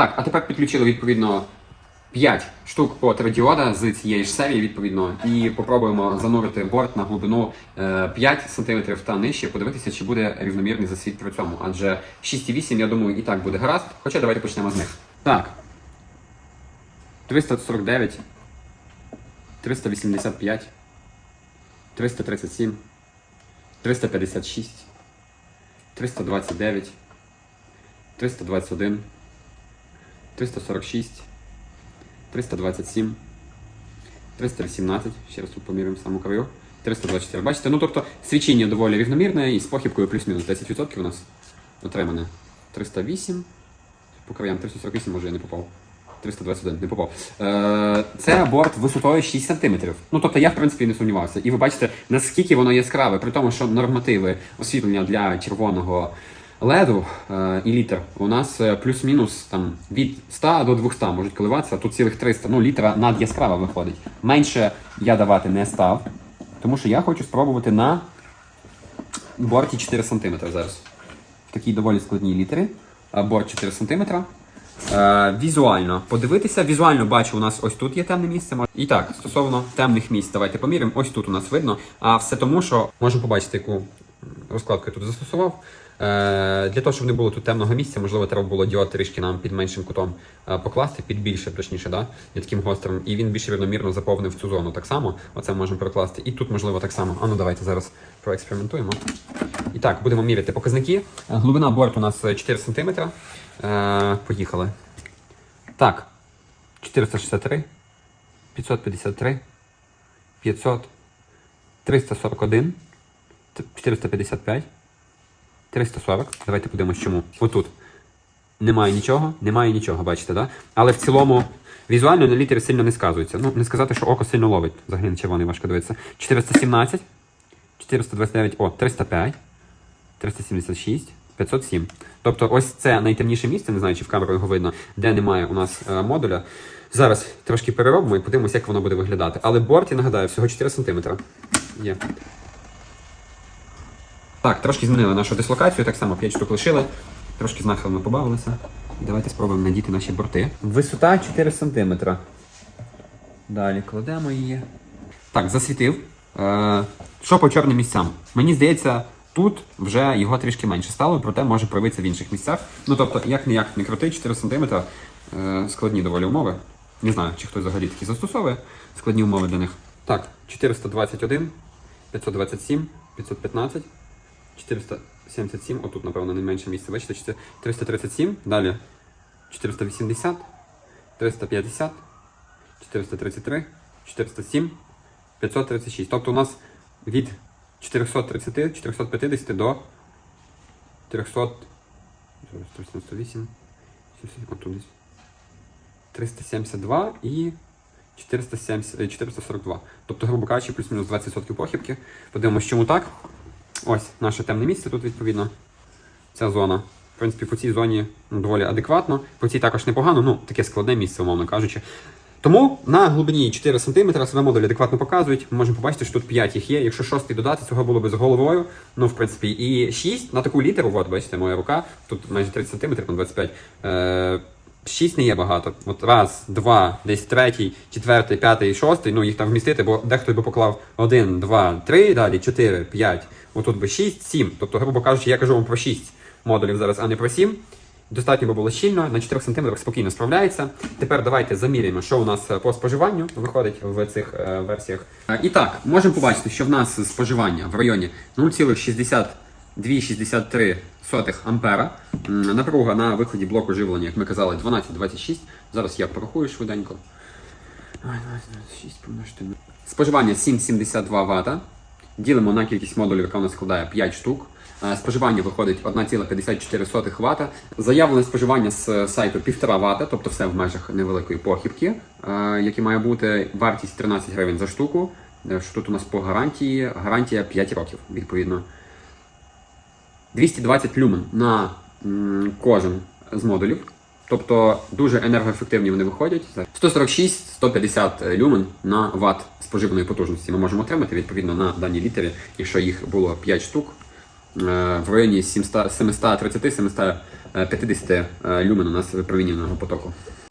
Так, а тепер підключили відповідно 5 штук по діода з цієї ж серії, відповідно, і попробуємо занурити борт на глибину е, 5 см та нижче, подивитися, чи буде рівномірний засвіт при цьому. Адже 6,8, я думаю, і так буде гаразд. Хоча давайте почнемо з них. Так. 349, 385, 337, 356, 329, 321, 346, 327, 318, ще раз тут поміряємо саму краю, 324. Бачите, ну тобто свічення доволі рівномірне і з похибкою плюс-мінус 10% у нас отримане. 308, по краям 348, може я не попав. 321, не попав. Е, це борт висотою 6 см. Ну тобто я в принципі не сумнівався. І ви бачите, наскільки воно яскраве, при тому, що нормативи освітлення для червоного леду е, і літер у нас е, плюс-мінус там від 100 до 200 можуть коливатися, тут цілих 300. Ну, літера надяскрава виходить. Менше я давати не став, тому що я хочу спробувати на борті 4 см зараз. Такі доволі складні літери. Борт 4 см. Е, візуально подивитися. Візуально бачу, у нас ось тут є темне місце. І так, стосовно темних місць, давайте поміряємо. Ось тут у нас видно. А все тому, що можемо побачити, яку розкладку я тут застосував. Е, для того, щоб не було тут темного місця, можливо, треба було діод трішки нам під меншим кутом е, покласти, під більше, точніше, да? не таким гострим. І він більш рівномірно заповнив цю зону. Так само, оце можемо перекласти. І тут, можливо, так само. А ну давайте зараз проекспериментуємо. І так, будемо міряти показники. Е, Глибина борту у нас 4 см. Поїхали. Так, 463, 553, 500, 341, 455, 340. Давайте подивимось, чому. Отут. Немає нічого, немає нічого, бачите, да? Але в цілому візуально на літери сильно не сказується. Ну, не сказати, що око сильно ловить. Взагалі на червоний важко дивитися. 417, 429, о, 305, 376, 507. Тобто ось це найтемніше місце, не знаю, чи в камеру його видно, де немає у нас е, модуля. Зараз трошки переробимо і подивимося, як воно буде виглядати. Але борт, я нагадаю, всього 4 см. Є. Так, трошки змінили нашу дислокацію, так само 5 штук лишили. Трошки з нахилами побавилися. Давайте спробуємо надіти наші борти. Висота 4 см. Далі кладемо її. Так, засвітив. Е, що по чорним місцям? Мені здається, тут вже його трішки менше стало, проте може проявитися в інших місцях. Ну тобто, як не як не крути, 4 см е, складні доволі умови. Не знаю, чи хтось взагалі такі застосовує складні умови для них. Так, 421, 527, 515, 477, отут, напевно, найменше місце. Бачите, 337, далі 480, 350, 433, 407, 536. Тобто у нас від 430, 450 до 300, 398, 372 і 470, е, 442. Тобто, грубо кажучи, плюс-мінус 20% похибки. Подивимось, чому так. Ось наше темне місце тут, відповідно. Ця зона. В принципі, по цій зоні доволі адекватно. По цій також непогано, ну, таке складне місце, умовно кажучи. Тому на глибині 4 см себе модулі адекватно показують. Ми можемо побачити, що тут 5 їх є. Якщо шостий додати, цього було би з головою. Ну, в принципі, і 6 на таку літеру, от, бачите, моя рука, тут майже 30 см, на 25. Е, 6 не є багато. От раз, два, десь третій, четвертий, п'ятий, шостий, ну їх там вмістити, бо дехто би поклав 1, 2, 3, далі 4, 5, отут би 6, 7. Тобто, грубо кажучи, я кажу вам про 6 модулів зараз, а не про 7. Достатньо би було щільно, на 4 см спокійно справляється. Тепер давайте заміряємо, що у нас е, по споживанню виходить в цих е, версіях. Е, І так, можемо побачити, що в нас споживання в районі 0,6263 ампера. Напруга на виході блоку живлення, як ми казали, 12,26. Зараз я порахую швиденько. 12,26 помножити Споживання 7,72 Вт. Ділимо на кількість модулів, яка у нас складає 5 штук. Е, Споживання виходить 1,54 Вт. Заявлене споживання з сайту 1,5 Вт, тобто все в межах невеликої похибки, е, які має бути вартість 13 гривень за штуку. Е, Що тут у нас по гарантії? Гарантія 5 років, відповідно. 220 люмен на кожен з модулів. Тобто дуже енергоефективні вони виходять. 146-150 люмен на ватт споживаної потужності ми можемо отримати відповідно на даній літері, якщо їх було 5 штук. е, В районі 730-700 е, 50 е, люмен у нас випромінюваного потоку.